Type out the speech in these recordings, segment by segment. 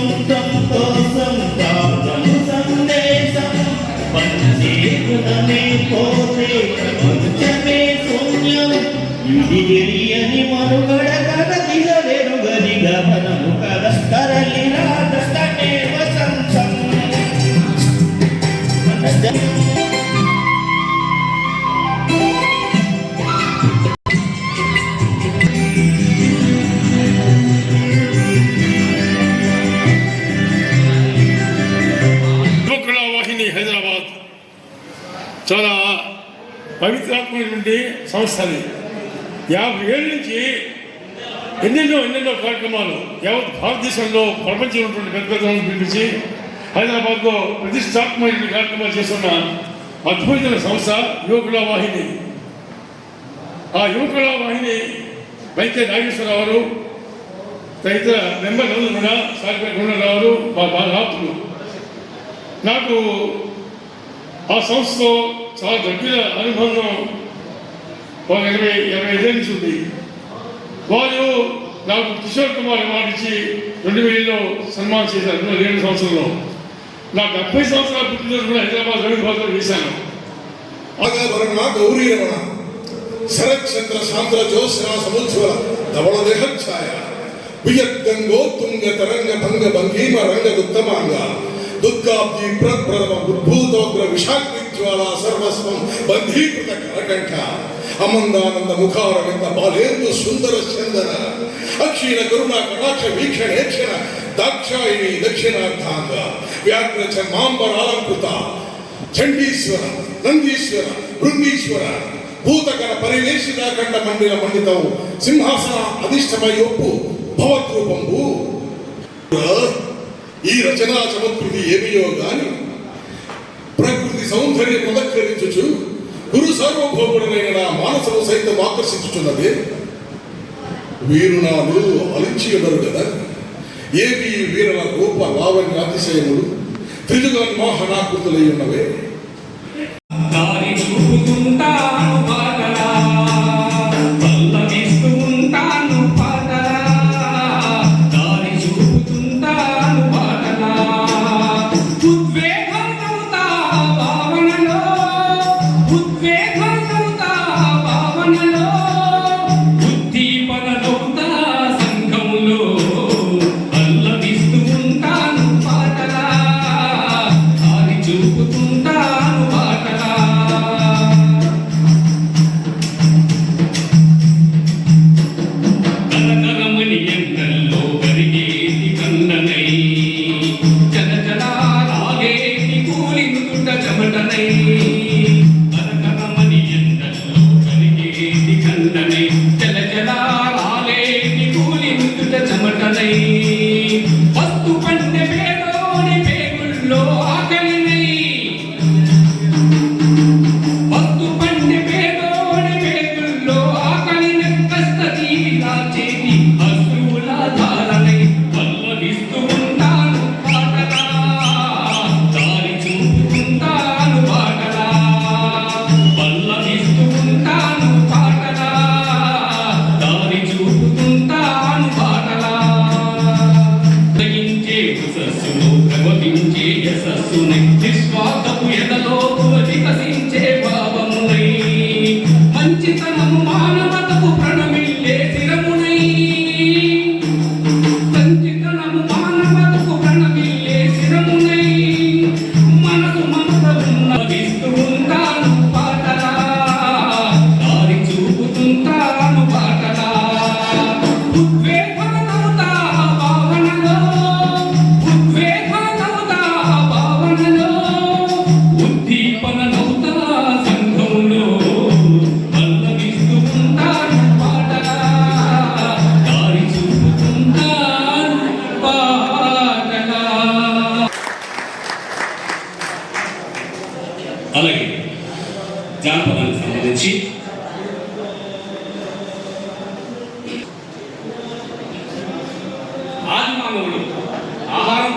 సొంతం కోసం పవిత్రాత్మకమైనటువంటి సంస్థ అది యాభై ఏళ్ళ నుంచి ఎన్నెన్నో ఎన్నెన్నో కార్యక్రమాలు యావత్ భారతదేశంలో ప్రపంచంలో ఉన్నటువంటి పెద్ద పెద్ద పిలిపించి హైదరాబాద్లో ప్రతిష్టాత్మకమైన కార్యక్రమాలు చేస్తున్న అద్భుతమైన సంస్థ యువకుల వాహిని. ఆ యువకుల వాహిని వైద్య నాగేశ్వరరావు తదితర మెంబర్ కూడా సాగిపేట గుండరావు మా బాగా నాకు ఆ సంస్థతో చాలా దగ్గర అనుబంధం ఒక ఇరవై ఇరవై ఐదేళ్ళ నుంచి ఉంది వారు నాకు కిషోర్ కుమార్ అవార్డు ఇచ్చి రెండు వేలలో సన్మానం చేశారు రెండు వేల సంవత్సరంలో. నా డెబ్బై సంవత్సరాల పుట్టినరోజు కూడా హైదరాబాద్ రవీంద్రబాద్లో వేశాను గౌరీ రమణ. శరత్చంద్ర సాంద్ర జ్యోత్స్నా సముజ్వల ధవళ దేహఛాయ వియద్గంగో తుంగ తరంగ భంగ భంగీమ రంగ ఉత్తమాంగ దుర్గాబ్ది ప్రప్రథమ ఉద్భూతోగ్ర విషాగ్నిజ్వాల సర్వస్వం బంధీకృత కరకంఠ. అమందానంద ముఖారవింద బాలేందు సుందర చందన. అక్షీణ కరుణ కటాక్ష వీక్షణేక్షణ దాక్షాయిని దక్షిణార్థాంగ. వ్యాఘ్ర చర్మాంబరాలంకృత చండీశ్వర నందీశ్వర బృందీశ్వర. భూతకర పరివేషితాఖండ మండిల మండితం. సింహాసన అధిష్టమై ఒప్పు. భవద్రూపంబు. ఈ రచనా చమత్కృతి ఏమియో గాని ప్రకృతి సౌందర్యం పునఃకరించుచు గురు సార్వభౌముడైన నా మానసము సైతం వీరు వీరునాలు అలించి ఉండరు కదా. ఏవి వీరుల రూప లావణ్య అతిశయములు త్రిజుగన్మోహనాకృతులై ఉన్నవే. దారి చూపుతుంటా day.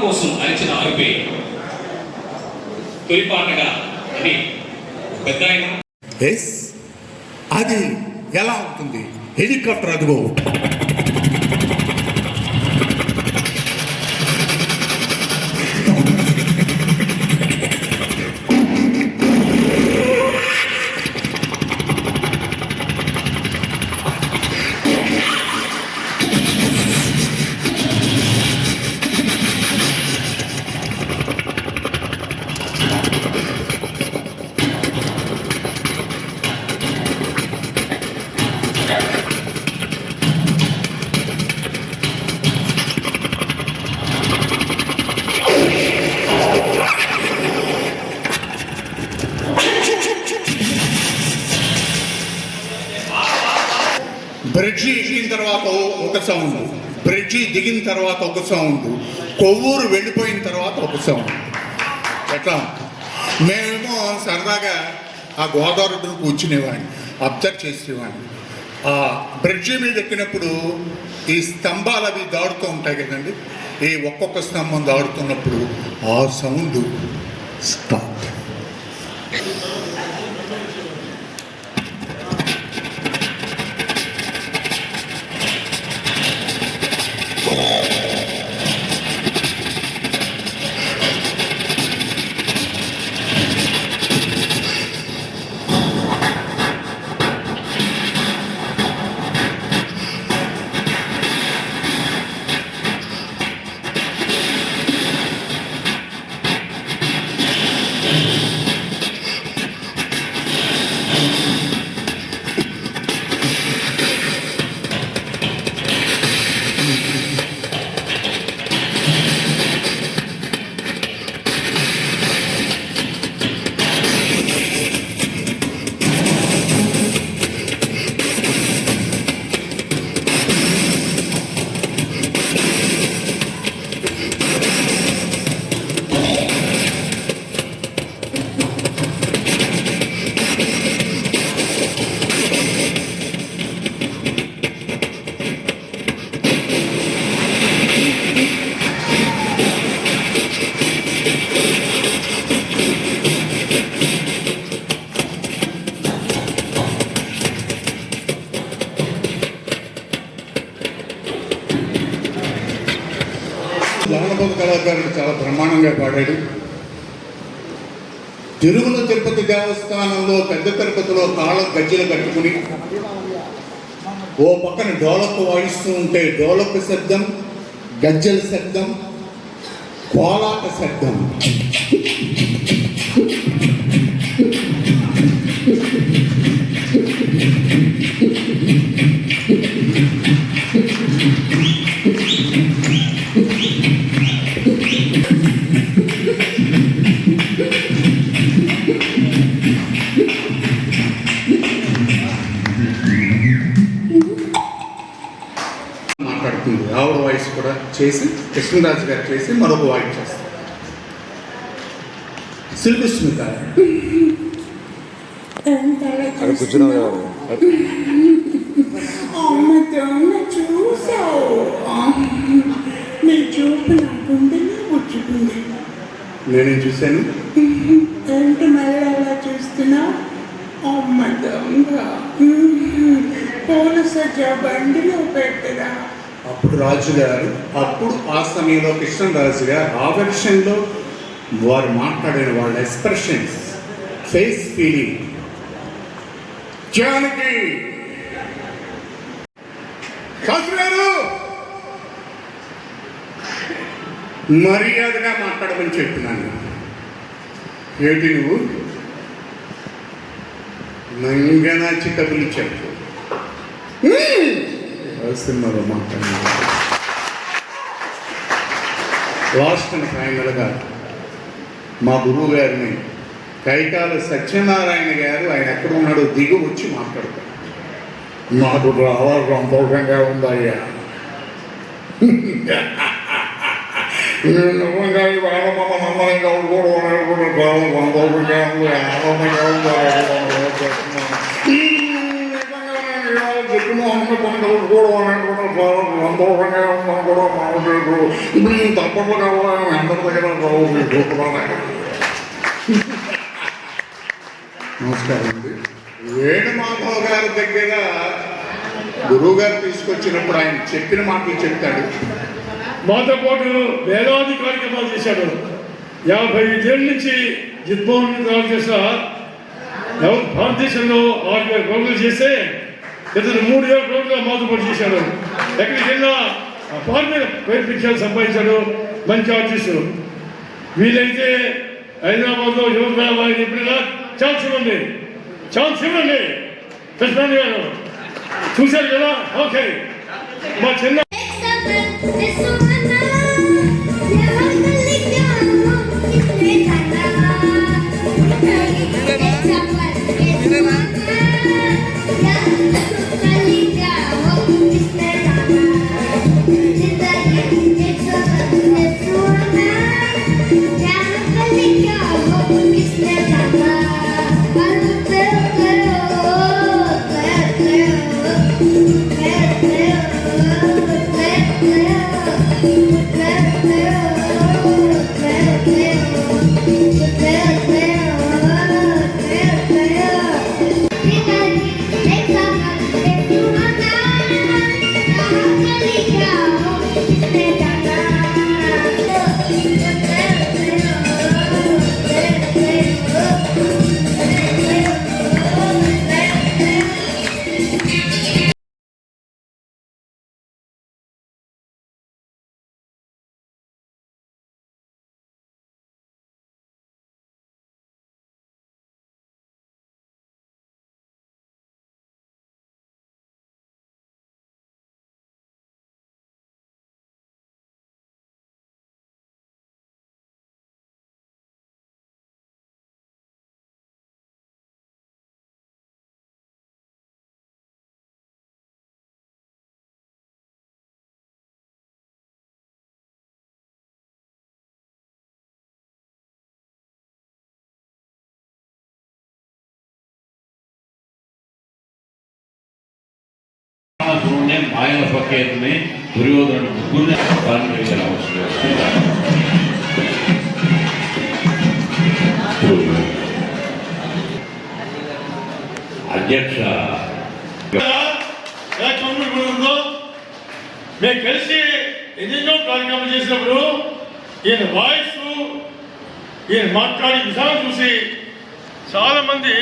కోసం అరిచిన అరుపే తొలిపాటగా అని పెద్ద అది ఎలా ఉంటుంది? హెలికాప్టర్ అదిగో. సౌండ్ బ్రిడ్జి దిగిన తర్వాత ఒక సౌండ్ కొవ్వూరు వెళ్ళిపోయిన తర్వాత ఒక సౌండ్ ఎట్లా? మేమేమో సరదాగా ఆ గోదావరి కూర్చునేవాడిని. అబ్జర్వ్ చేసేవాడిని. ఆ బ్రిడ్జి మీద ఎక్కినప్పుడు ఈ స్తంభాలు అవి దాడుతూ ఉంటాయి కదండి. ఈ ఒక్కొక్క స్తంభం దాడుతున్నప్పుడు ఆ సౌండ్ స్టాప్ తిరుమల తిరుపతి దేవస్థానంలో పెద్ద తిరుపతిలో కాళ్ళ గజ్జలు కట్టుకుని ఓ పక్కన డోలక్ వాయిస్తూ ఉంటే డోలక్ శబ్దం గజ్జల శబ్దం కోలాట శబ్దం. కృష్ణరాజు గారు చేసి మరొక వాయిస్ చేస్తారు ముచ్చుకుంది నేనేం చూశాను? ఏంటి మళ్ళీ అలా చూస్తున్నావు? అమ్మ దొంగ పూల సజ్జ బండిలో పెట్టరా? అప్పుడు రాజు గారు అప్పుడు ఆ సమయంలో కృష్ణరాజు గారు ఆ వెర్షన్లో వారు మాట్లాడిన వాళ్ళ ఎక్స్ప్రెషన్స్ ఫేస్ ఫీలింగ్ జానకి! గారు! మర్యాదగా మాట్లాడమని చెప్తున్నాను ఏంటి నువ్వు? నంగనాచి కబులు చెప్పు. సినిమాలో మాట్లాడినారు లాస్ట్ అండ్ ఫైనల్గా మా గురువు గారిని కైకాల సత్యనారాయణ గారు ఆయన ఎక్కడ ఉన్నాడో దిగి వచ్చి మాట్లాడతారు. నాకు చాలా సంతోషంగా ఉందయ్యా. నిజంగా ఈ వేళ మన నమ్మని అనేది కూడా చాలా సంతోషంగా ఉంది ఆనందంగా ఉంది. నిజంగా నేను చెప్పిన అమ్మ అనేది కూడా సంతోషంగా కూడా మా ఉద్దేశం ఇప్పుడు నేను తప్పకుండా కావాలని అందరి దగ్గర రావు. నమస్కారం అండి. వేణుమాధవ్ గారి దగ్గర గురువు గారు తీసుకొచ్చినప్పుడు ఆయన చెప్పిన మాటలు చెప్తాడు. మాతో పాటు వేలాది కార్యక్రమాలు చేశాడు. యాభై ఐదేళ్ళ నుంచి తయారు చేసిన ఎవరు భారతదేశంలో ఆరు వేల చేస్తే ఇతను మూడు వేల ప్రోగ్రాలు మాతో చేశాడు. ఎక్కడికి వెళ్ళినా ఆ పాట పేరు పిక్చర్లు సంపాదించాడు. మంచి ఆర్టిస్టు వీలైతే హైదరాబాద్లో యువత వారిని ఎప్పుడైనా ఛాన్స్ ఇవ్వండి. ఛాన్స్ ఇవ్వండి. కృష్ణాని గారు. చూశారు కదా? ఓకే. మా చిన్న చూడండి మాయల పక్కేతని దుర్యోధను ముగ్గురిని ప్రారంభించిన అవసరం అధ్యక్ష. మేము కలిసి ఎన్నెన్నో కార్యక్రమాలు చేసినప్పుడు ఈయన వాయిస్ ఈయన మాట్లాడే విధానం చూసి చాలా మంది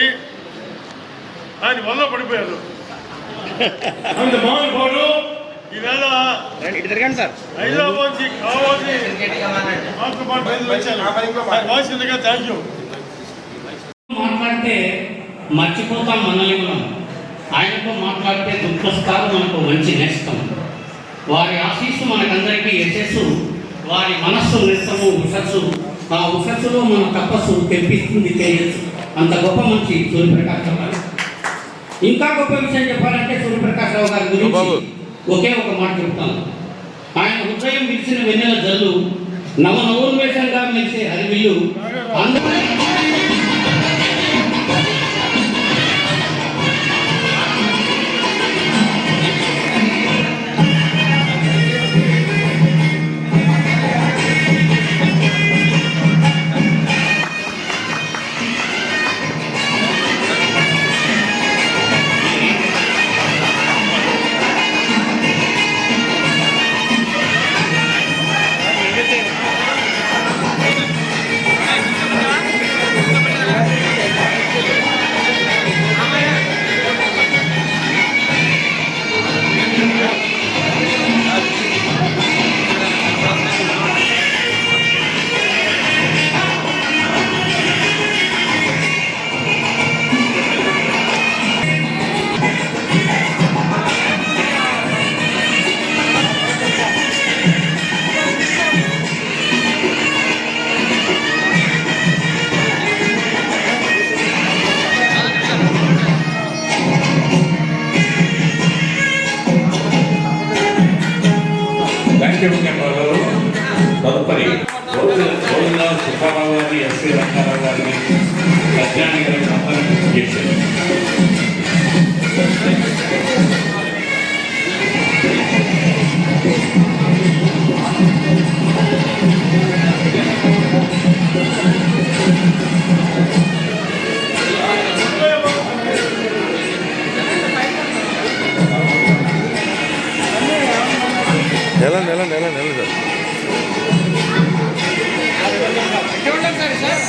ఆయన వల్ల పడిపోయారు. అంత ఈవేళ థ్యాంక్ యూ మాట్లాడితే మర్చిపోతాం మనల్ని మనం. ఆయనతో మాట్లాడితే గుర్తొస్తారు మనకు మంచి నేస్తం. వారి ఆశీస్సు మనకందరికీ యశస్సు వారి మనస్సు నిత్తము ఉషస్సు. ఆ ఉషస్సులో మన తపస్సు తెప్పిస్తుంది తేజస్సు. అంత గొప్ప మంచి సూర్యప్రకాశ్ గారు. ఇంకా గొప్ప విషయం చెప్పాలంటే సూర్యప్రకాశ్ రావు గారి. గురించి ఒకే ఒక మాట చెప్తాను ఆయన హృదయం విరిసిన వెన్నెల జల్లు నవ నవోన్మేషంగా మెరిసే హరివిల్లు అందరూ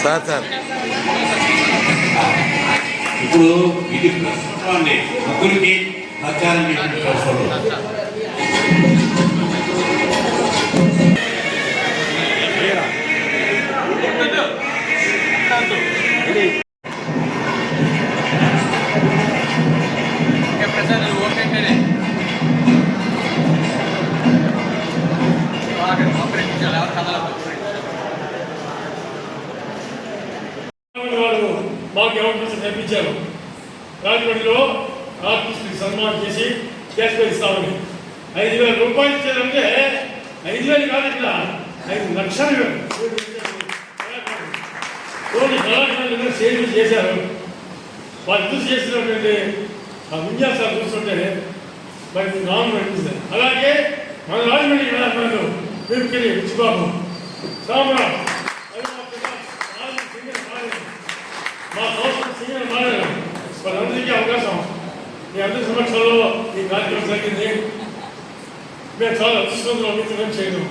సార్. సార్ ఇప్పుడు ఇది ప్రస్తుతం అండి ముగ్గురికి ప్రచారం కళాకారులు సేవలు చేశారు. వాళ్ళు చూసి చేసినటువంటి ఆ విన్యాసాలు చూస్తుంటే మరి గవర్నమెంట్ అలాగే మన రాజమండ్రి కళాకారులు వీరికి రిచ్చిబాబు సామ్రాట్ మా పిల్ల, సింగర్ బాలేదు. సంస్థ సింగర్ బాలేదు వాళ్ళందరికీ అవకాశం. మీ అందరి సమక్షంలో ఈ కార్యక్రమం జరిగింది. మేము చాలా అదృష్టంలో మిత్రం చేయడం.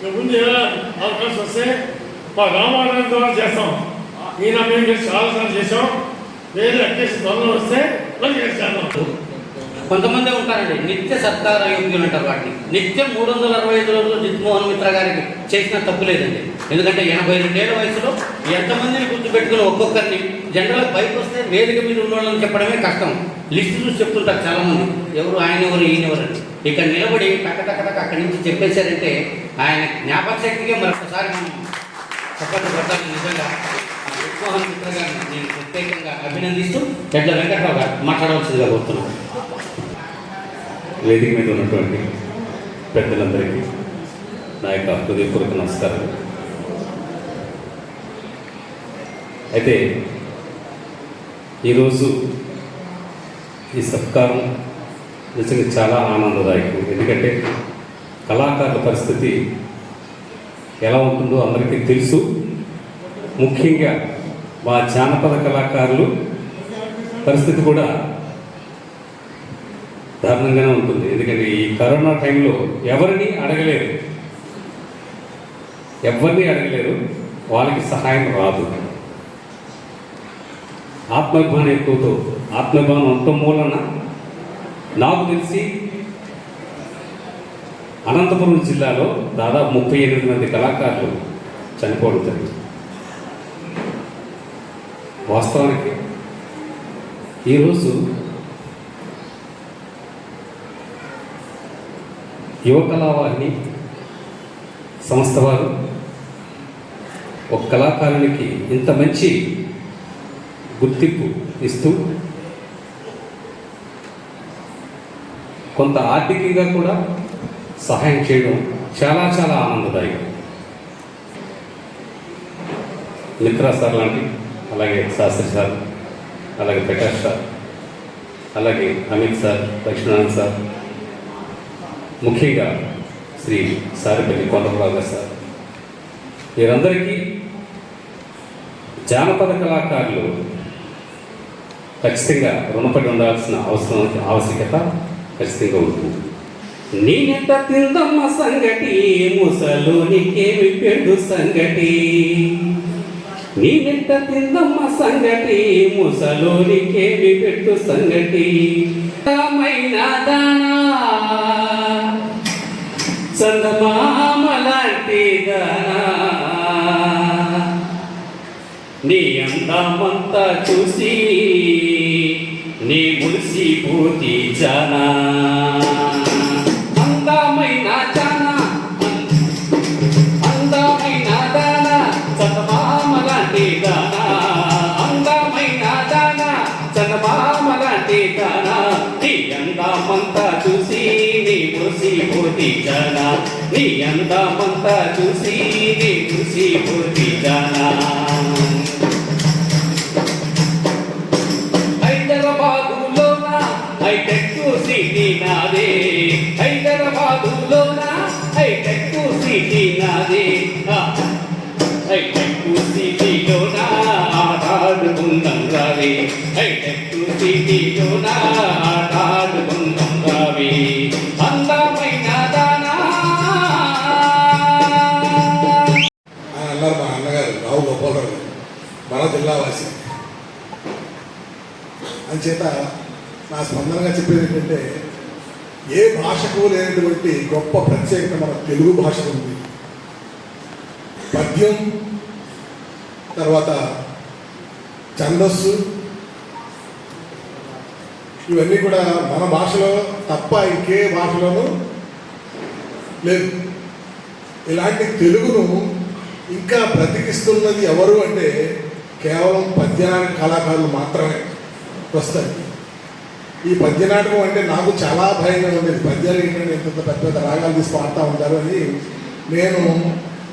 మేము ముందు ఎలా అవకాశం వస్తే మా రామారాయణ ద్వారా చేస్తాం. ఈయన మేము కలిసి చాలాసార్లు చేసాం వేరే అకేషన్ దొంగలు వస్తే మళ్ళీ చేస్తాం కొంతమంది ఉంటారండి. నిత్య సత్కార యోగ్యులు అంటారు వాటిని. నిత్యం మూడు వందల అరవై ఐదు రోజులు జిత్మోహన్ మిత్ర గారికి చేసిన తప్పు లేదండి. ఎందుకంటే ఎనభై రెండేళ్ళ వయసులో ఎంతమందిని గుర్తుపెట్టుకుని ఒక్కొక్కరిని జనరల్ బయట వస్తే వేదిక మీద ఉన్న చెప్పడమే కష్టం. లిస్ట్ చూసి చెప్తుంటారు చాలామంది. ఎవరు ఆయన ఎవరు ఈయన ఎవరు అని. ఇక్కడ నిలబడి టక అక్కడి నుంచి చెప్పేశారంటే ఆయన జ్ఞాపకశక్తిగా మరొకసారి మనం చెప్పండి నిజంగా ఆ మిత్ర గారిని నేను ప్రత్యేకంగా అభినందిస్తూ పెద్ద వెంకట్రావు గారు మాట్లాడవలసిందిగా కోరుతున్నాను. వేదిక మీద ఉన్నటువంటి పెద్దలందరికీ నా యొక్క హృదయపూర్వక నమస్కారం అయితే ఈరోజు ఈ సత్కారం నిజంగా చాలా ఆనందదాయకం. ఎందుకంటే కళాకారుల పరిస్థితి ఎలా ఉంటుందో అందరికీ తెలుసు. ముఖ్యంగా మా జానపద కళాకారులు పరిస్థితి కూడా దారుణంగానే ఉంటుంది. ఎందుకంటే ఈ కరోనా టైంలో ఎవరిని అడగలేరు. ఎవరిని అడగలేరు. వాళ్ళకి సహాయం రాదు. ఆత్మాభిమానం ఎక్కువతో ఆత్మాభిమానం ఉండటం మూలన నాకు తెలిసి అనంతపురం జిల్లాలో దాదాపు ముప్పై ఎనిమిది మంది కళాకారులు చనిపోవడం జరిగింది. వాస్తవానికి ఈరోజు యువకళా కళావాహిని సంస్థ వారు ఒక కళాకారునికి ఇంత మంచి గుర్తింపు ఇస్తూ కొంత ఆర్థికంగా కూడా సహాయం చేయడం చాలా చాలా ఆనందదాయకం. మిత్రా సార్ లాంటి అలాగే శాస్త్రి సార్ అలాగే ప్రకాష్ సార్ అలాగే అమిత్ సార్ లక్ష్మీనారాయణ సార్ ముఖ్యంగా శ్రీ సారిపల్లి కొండపరాజ సార్. వీరందరికీ జానపద కళాకారులు ఖచ్చితంగా రుణపడి ఉండాల్సిన అవసరం ఆవశ్యకత ఖచ్చితంగా ఉంటుంది. నేనెంత తిందమ్మ సంగటి ముసలోనికేమి పెడు సంగటి? నీ నేనెంత తిందమ్మ సంగటి? ముసలోనికేమి పెట్టు సంగటి. చందమామలాంటి దానా. నీ అందమంతా చూసి నీ మురిసిపోతి జానా మురిసిపోతి జానా. నీ అందమంతా చూసి నీ మురిసిపోతి జానా. హైదరాబాదులోన హైటెక్ సిటీ నాదే. హైదరాబాదులోన హైటెక్ సిటీ నాదే. నా స్పందనగా చెప్పేది ఏంటంటే ఏ భాషకు లేనటువంటి గొప్ప ప్రత్యేకత మన తెలుగు భాషకు ఉంది. పద్యం తర్వాత ఛందస్సు ఇవన్నీ కూడా మన భాషలో తప్ప ఇంకే భాషలోనూ లేదు ఇలాంటి తెలుగును ఇంకా బ్రతికిస్తున్నది ఎవరు అంటే కేవలం పద్యనాటక కళాకారులు మాత్రమే వస్తారు ఈ పద్యనాటకం అంటే నాకు చాలా భయంగా ఉండేది పద్యాలు ఏంటంటే ఇంత పెద్ద పెద్ద రాగాలు తీసి పాడుతూ ఉంటారు అని నేను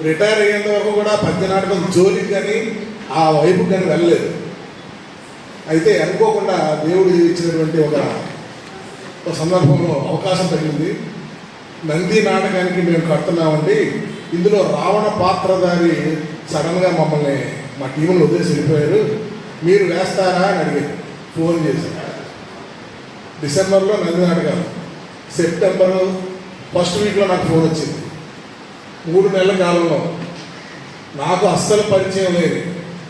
రిటైర్ అయ్యేంత వరకు కూడా పద్యనాటకం జోలికి కానీ ఆ వైపు కానీ వెళ్ళలేదు. అయితే అనుకోకుండా దేవుడు ఇచ్చినటువంటి ఒక ఒక సందర్భంలో అవకాశం తగిలింది నంది నాటకానికి మేము కడుతున్నామండి. ఇందులో రావణ పాత్రధారి సడన్గా మమ్మల్ని మా టీంలో వదిలేసి వెళ్ళిపోయారు. మీరు వేస్తారా అని అడిగారు. ఫోన్ చేశారు. డిసెంబర్లో నంది నాటకాలు సెప్టెంబర్ ఫస్ట్ వీక్లో నాకు ఫోన్ వచ్చింది. మూడు నెలల కాలంలో. నాకు అస్సలు పరిచయం లేదు.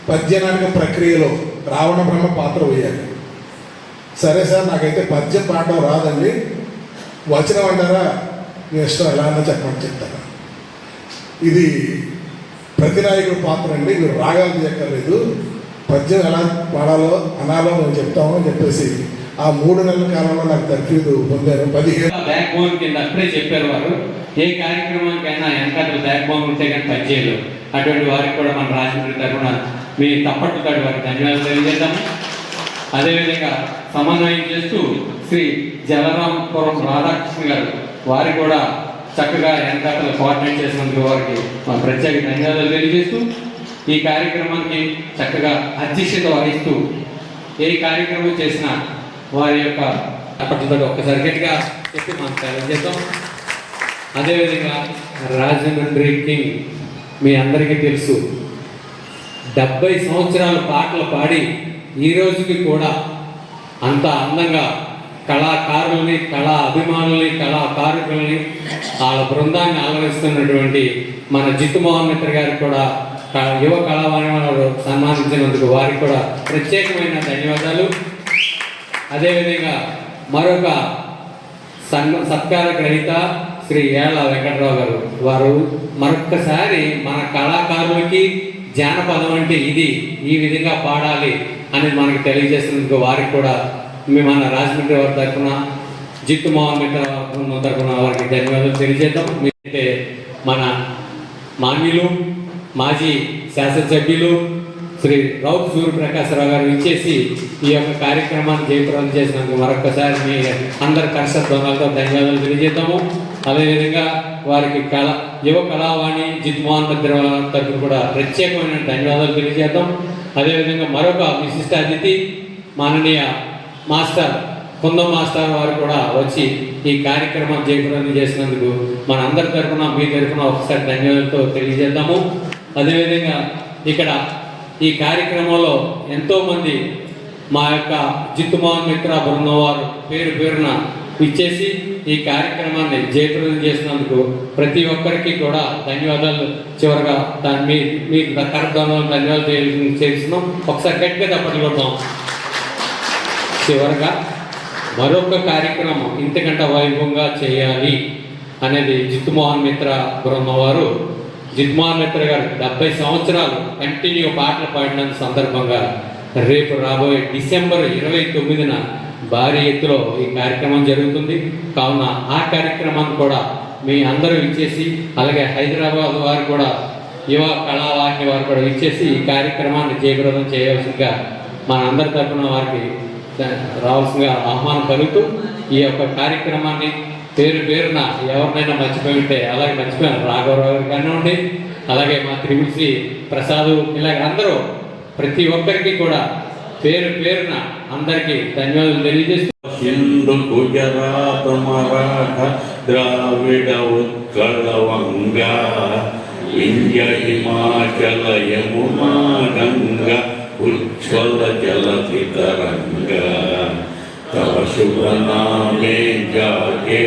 పద్యనాటక ప్రక్రియలో రావణ బ్రహ్మ పాత్ర వేయాలి సరే సార్ నాకైతే పద్యం పాడడం రాదండి. వచనం అంటారా? మీ ఇష్టం ఎలా అన్నా చెప్పమని చెప్తాను. ఇది ప్రతినాయకుడు పాత్ర అండి. మీరు రాగాలు తీయక్కర్లేదు. పద్యం ఎలా పాడాలో అనాలో మేము చెప్తామని అని చెప్పేసి ఆ మూడు నెలల కాలంలో నాకు తర్ఫీదు పొందారు. పదిహేను బ్యాక్ బోన్ కింద అప్పుడే చెప్పారు వారు ఏ కార్యక్రమానికైనా వెనకాల బ్యాక్ బోన్ ఉంటే కానీ పనిచేయలు అటువంటి వారికి కూడా మన రాజమండ్రి తరఫున మీ తప్పట్టు కాడి వారికి ధన్యవాదాలు తెలియజేద్దాము. అదేవిధంగా సమన్వయం చేస్తూ శ్రీ జలరాంపురం రాధాకృష్ణ గారు వారి కూడా చక్కగా వెనకాతలు కోఆర్డినేట్ చేసినందుకు వారికి మా ప్రత్యేక ధన్యవాదాలు తెలియజేస్తూ ఈ కార్యక్రమానికి చక్కగా అధ్యక్షత వహిస్తూ ఏ కార్యక్రమం చేసినా వారి యొక్క పట్టుదల ఒక్కసారి గట్టిగా చెప్పి మనం తెలియజేద్దాం అదేవిధంగా రాజమండ్రి కింగ్ మీ అందరికీ తెలుసు డెబ్బై సంవత్సరాల పాటలు పాడి ఈ రోజుకి కూడా అంత అందంగా కళాకారుల్ని కళా అభిమానుల్ని కళాకారుకుల్ని వాళ్ళ బృందాన్ని ఆలరిస్తున్నటువంటి మన జిత్తు మోహన్ మిత్ర గారు కూడా క- యువ కళావాణి సన్మానించినందుకు వారికి కూడా ప్రత్యేకమైన ధన్యవాదాలు. అదేవిధంగా మరొక సంఘం సత్కార గ్రహీత శ్రీ ఏళ్ళ వెంకటరావు గారు. వారు మరొక్కసారి మన కళాకారులకి జానపదం అంటే ఇది ఈ విధంగా పాడాలి అని మనకు తెలియజేసినందుకు వారికి కూడా మీ మన రాజమండ్రి వారి తరఫున జిత్తు మహామిత్ర తరఫున వారికి ధన్యవాదాలు తెలియజేద్దాం. మీరైతే మన మాన్యులు మాజీ శాసనసభ్యులు శ్రీ రౌత్ సూర్యప్రకాశరావు గారు ఇచ్చేసి ఈ యొక్క కార్యక్రమాన్ని జయప్రదం చేసినందుకు మరొకసారి మీ అందరి కర్షధ్వనాలతో ధన్యవాదాలు తెలియజేద్దాము. అదేవిధంగా వారికి కళ యువ కళావాణి జిత్మోహన్ మధ్య తరఫున కూడా ప్రత్యేకమైన ధన్యవాదాలు తెలియజేద్దాం. అదేవిధంగా మరొక విశిష్ట అతిథి మాననీయ మాస్టర్ కుందం మాస్టర్ వారు కూడా వచ్చి ఈ కార్యక్రమం జయప్రదం చేసినందుకు మన అందరి తరఫున మీ తరఫున ఒకసారి ధన్యవాదాలతో తెలియజేద్దాము. అదేవిధంగా ఇక్కడ ఈ కార్యక్రమంలో ఎంతోమంది మా యొక్క జిత్తుమోహన్ మిత్ర బృందం వారు పేరు పేరున ఇచ్చేసి ఈ కార్యక్రమాన్ని జయప్రదం చేసినందుకు ప్రతి ఒక్కరికి కూడా ధన్యవాదాలు. చివరగా దాని మీ మీ కార్యక్రమంలో ధన్యవాదాలు చేస్తున్నాం. ఒకసారి గట్టిగా తప్పట్లు కొడతాం చివరిగా మరొక కార్యక్రమం ఇంతకంటే వైభవంగా చేయాలి అనేది జిత్తుమోహన్ మిత్ర బృందం వారు జిత్మోహన్ మిత్ర గారు డెబ్బై సంవత్సరాలు కంటిన్యూ పాటలు పాడిన సందర్భంగా రేపు రాబోయే డిసెంబర్ ఇరవై తొమ్మిదిన భారీ ఎత్తులో ఈ కార్యక్రమం జరుగుతుంది. కావున ఆ కార్యక్రమాన్ని కూడా మీ అందరూ ఇచ్చేసి అలాగే హైదరాబాద్ వారు కూడా యువ కళావాహిని వారు కూడా ఇచ్చేసి ఈ కార్యక్రమాన్ని జయప్రదం చేయవలసిందిగా మన అందరి తరఫున వారికి రావాల్సిందిగా ఆహ్వానం కలుగుతూ ఈ యొక్క కార్యక్రమాన్ని పేరు పేరున ఎవరినైనా మర్చిపోయి ఉంటే అలాగే మర్చిపోయాను రాఘవరావు గారు కానివ్వండి అలాగే మా త్రిపుల్ ప్రసాదు ఇలాగ అందరూ ప్రతి ఒక్కరికి కూడా పేరు పేరున అందరికీ ధన్యవాదాలు తెలియజేస్తూ సింధు గుజరాత మరాఠ ద్రావిడ ఉత్కళ వంగ వింధ్య హిమాచల యమునా గంగ ఉజ్వల జల తరంగా तव शुभ नामे जागे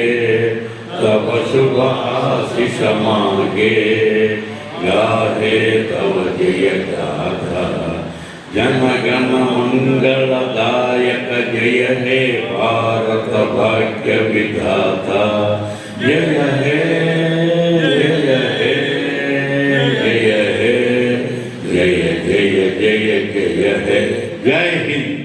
तव शुभ आशिष मागे गाहे तव जय गाथा जन गण मंगलदायक जय हे भारत भाग्य विधाता जय हे जय हे जय हे जय जय जय जय हे जय हिंद